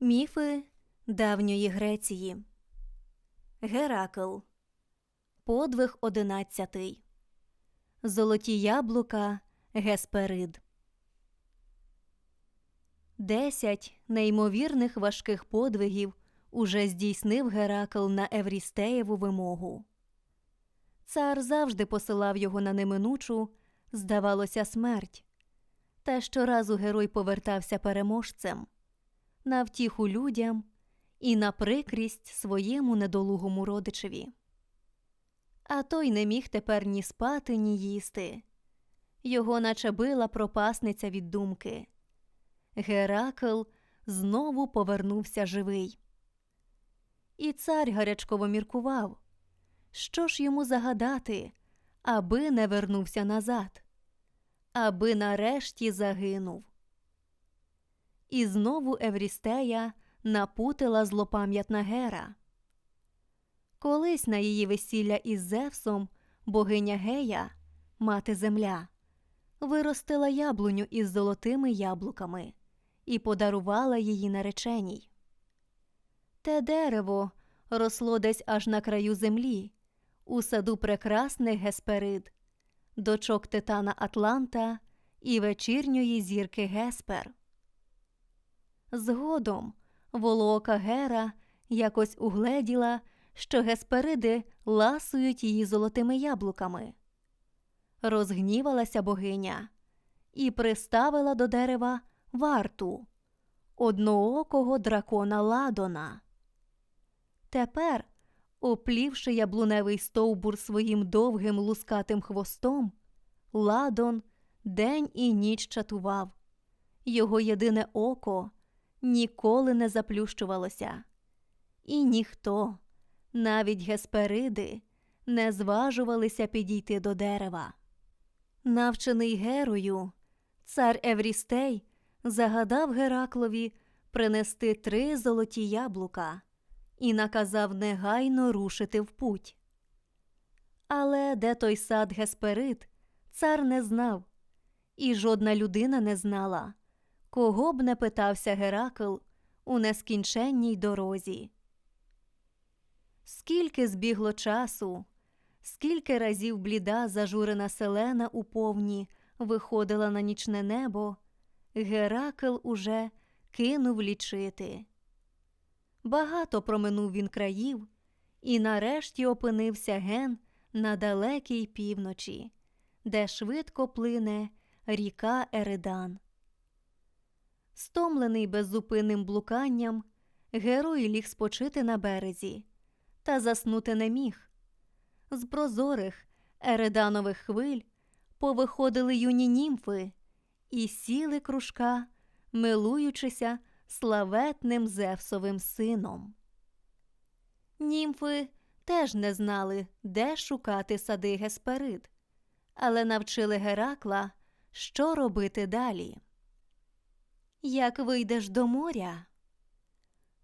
Міфи давньої Греції. Геракл. Подвиг одинадцятий. Золоті яблука Гесперид. Десять неймовірних важких подвигів уже здійснив Геракл на Еврістеєву вимогу. Цар завжди посилав його на неминучу, здавалося, смерть. Та щоразу герой повертався переможцем на втіху людям і на прикрість своєму недолугому родичеві. А той не міг тепер ні спати, ні їсти. Його наче била пропасниця від думки. Геракл знову повернувся живий. І цар гарячково міркував, що ж йому загадати, аби не вернувся назад, аби нарешті загинув. І знову Еврістея напутила злопам'ятна Гера. Колись на її весілля із Зевсом богиня Гея, мати земля, виростила яблуню із золотими яблуками і подарувала її нареченій. Те дерево росло десь аж на краю землі, у саду прекрасних Гесперид, дочок титана Атланта і вечірньої зірки Геспер. Згодом волока Гера якось угледіла, що Геспериди ласують її золотими яблуками. Розгнівалася богиня і приставила до дерева варту одноокого дракона Ладона. Тепер, оплівши яблуневий стовбур своїм довгим лускатим хвостом, Ладон день і ніч чатував. Його єдине око ніколи не заплющувалося, і ніхто, навіть геспериди, не зважувалися підійти до дерева. Навчений герою, цар Еврістей загадав Гераклові принести три золоті яблука і наказав негайно рушити в путь. Але де той сад Гесперид, цар не знав, і жодна людина не знала, кого б не питався Геракл у нескінченній дорозі. Скільки збігло часу, скільки разів бліда зажурена селена у повні виходила на нічне небо, Геракл уже кинув лічити. Багато проминув він країв, і нарешті опинився ген на далекій півночі, де швидко плине ріка Еридан. Стомлений беззупинним блуканням, герой ліг спочити на березі, та заснути не міг. З прозорих ереданових хвиль повиходили юні німфи і сіли кружка, милуючися славетним Зевсовим сином. Німфи теж не знали, де шукати сади Гесперид, але навчили Геракла, що робити далі. Як вийдеш до моря,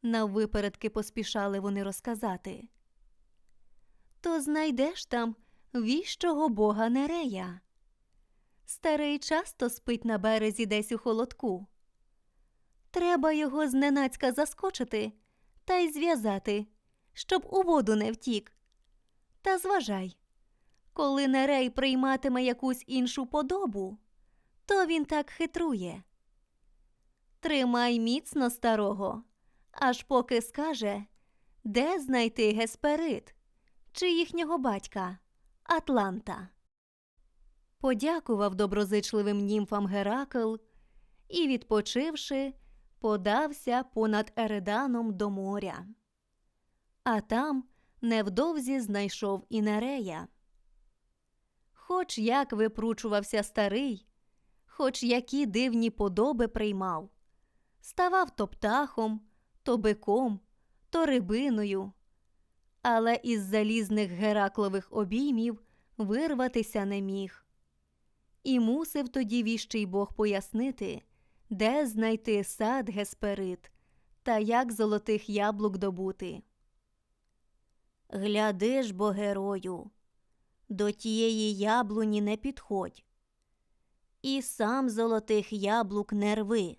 наввипередки поспішали вони розказати, то знайдеш там віщого бога Нерея. Старий часто спить на березі десь у холодку. Треба його зненацька заскочити та й зв'язати, щоб у воду не втік. Та зважай, коли Нерей прийматиме якусь іншу подобу, то він так хитрує. Тримай міцно старого, аж поки скаже, де знайти Гесперид чи їхнього батька Атланта. Подякував доброзичливим німфам Геракл і, відпочивши, подався понад Ереданом до моря. А там невдовзі знайшов і Нерея. Хоч як випручувався старий, хоч які дивні подоби приймав, ставав то птахом, то биком, то рибиною, але із залізних гераклових обіймів вирватися не міг. І мусив тоді віщий Бог пояснити, де знайти сад Гесперид та як золотих яблук добути. Гляди ж, бо герою, до тієї яблуні не підходь, і сам золотих яблук не рви.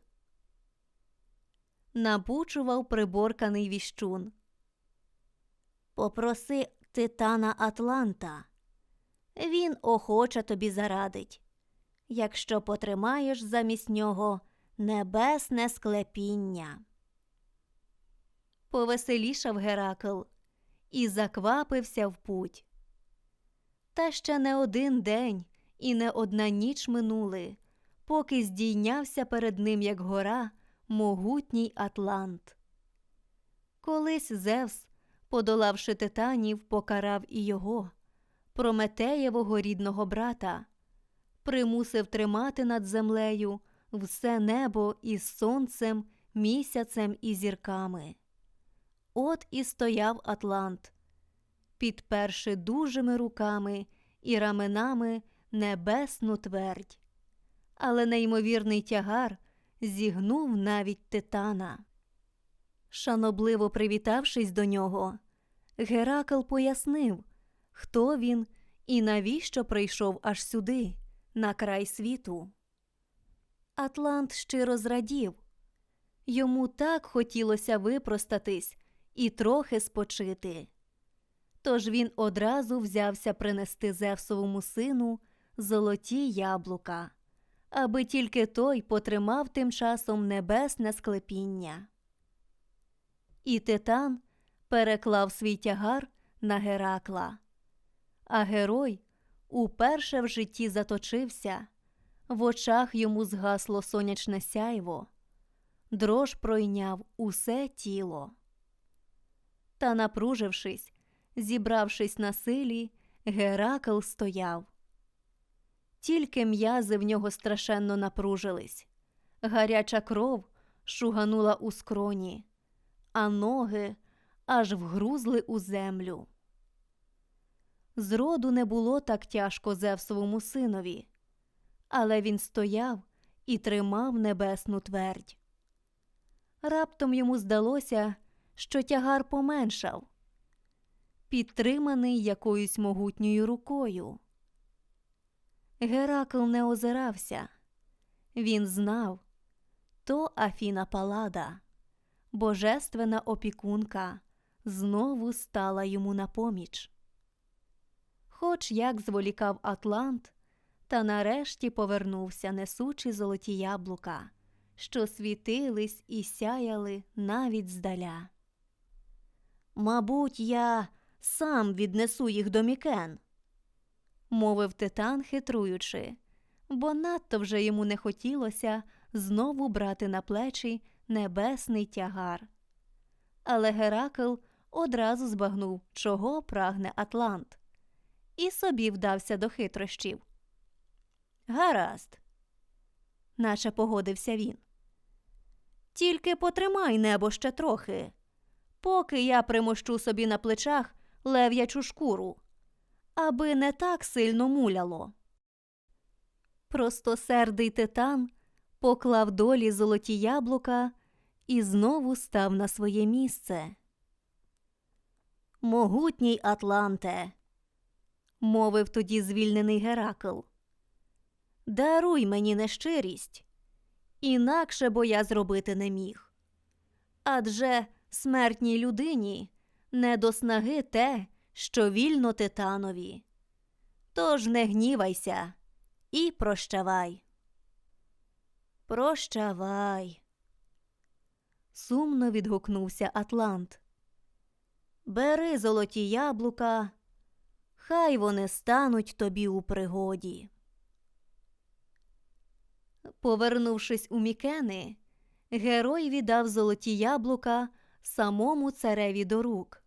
Набучував приборканий віщун. Попроси титана Атланта. Він охоче тобі зарадить, якщо потримаєш замість нього небесне склепіння. Повеселішав Геракл і заквапився в путь. Та ще не один день і не одна ніч минули, поки здійнявся перед ним, як гора, могутній Атлант. Колись Зевс, подолавши титанів, покарав і його, Прометеєвого рідного брата, примусив тримати над землею все небо із сонцем, місяцем і зірками. От і стояв Атлант, підперши дужими руками і раменами небесну твердь. Але неймовірний тягар зігнув навіть титана. Шанобливо привітавшись до нього, Геракл пояснив, хто він і навіщо прийшов аж сюди, на край світу. Атлант щиро зрадів. Йому так хотілося випростатись і трохи спочити. Тож він одразу взявся принести Зевсовому сину золоті яблука, аби тільки той потримав тим часом небесне склепіння. І титан переклав свій тягар на Геракла, а герой уперше в житті заточився, в очах йому згасло сонячне сяйво, дрож пройняв усе тіло. Та, напружившись, зібравшись на силі, Геракл стояв. Тільки м'язи в нього страшенно напружились, гаряча кров шуганула у скроні, а ноги аж вгрузли у землю. Зроду не було так тяжко Зевсовому синові, але він стояв і тримав небесну твердь. Раптом йому здалося, що тягар поменшав, підтриманий якоюсь могутньою рукою. Геракл не озирався. Він знав то Афіна Палада, божественна опікунка, знову стала йому на поміч. Хоч як зволікав Атлант, та нарешті повернувся, несучи золоті яблука, що світились і сяяли навіть здаля. Мабуть, я сам віднесу їх до Мікен, мовив титан, хитруючи, бо надто вже йому не хотілося знову брати на плечі небесний тягар. Але Геракл одразу збагнув, чого прагне Атлант, і собі вдався до хитрощів. Гаразд, наче погодився він. Тільки потримай небо ще трохи, поки я примощу собі на плечах лев'ячу шкуру, аби не так сильно муляло. Простосердий титан поклав долі золоті яблука і знову став на своє місце. Могутній Атланте, мовив тоді звільнений Геракл. Даруй мені нещирість, інакше бо я зробити не міг. Адже смертній людині не до снаги те, що вільно титанові. Тож не гнівайся і прощавай. Прощавай. Сумно відгукнувся Атлант. Бери золоті яблука, хай вони стануть тобі у пригоді. Повернувшись у Мікени, герой віддав золоті яблука самому цареві до рук.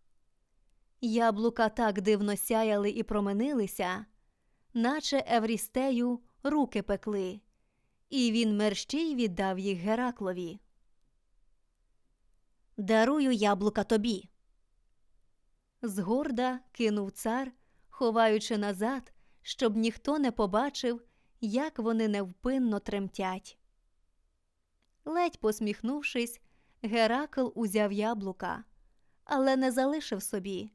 Яблука так дивно сяяли і променилися, наче Еврістею руки пекли, і він мерщій віддав їх Гераклові. Дарую яблука тобі. Згорда кинув цар, ховаючи назад, щоб ніхто не побачив, як вони невпинно тремтять. Ледь посміхнувшись, Геракл узяв яблука, але не залишив собі,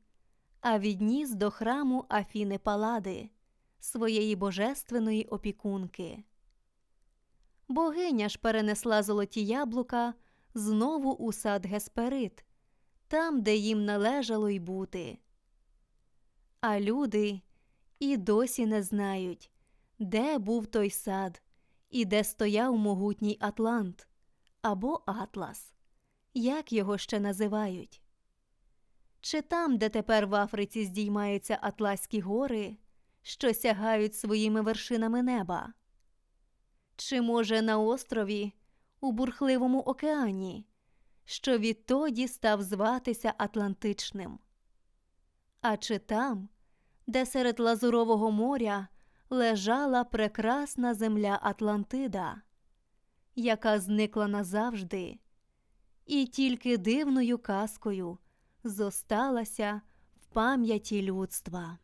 а відніс до храму Афіни Палади, своєї божественної опікунки. Богиня ж перенесла золоті яблука знову у сад Гесперид, там, де їм належало й бути. А люди і досі не знають, де був той сад і де стояв могутній Атлант або Атлас, як його ще називають. Чи там, де тепер в Африці здіймаються Атлаські гори, що сягають своїми вершинами неба? Чи, може, на острові у бурхливому океані, що відтоді став зватися Атлантичним? А чи там, де серед Лазурового моря лежала прекрасна земля Атлантида, яка зникла назавжди, і тільки дивною казкою зосталася в пам'яті людства.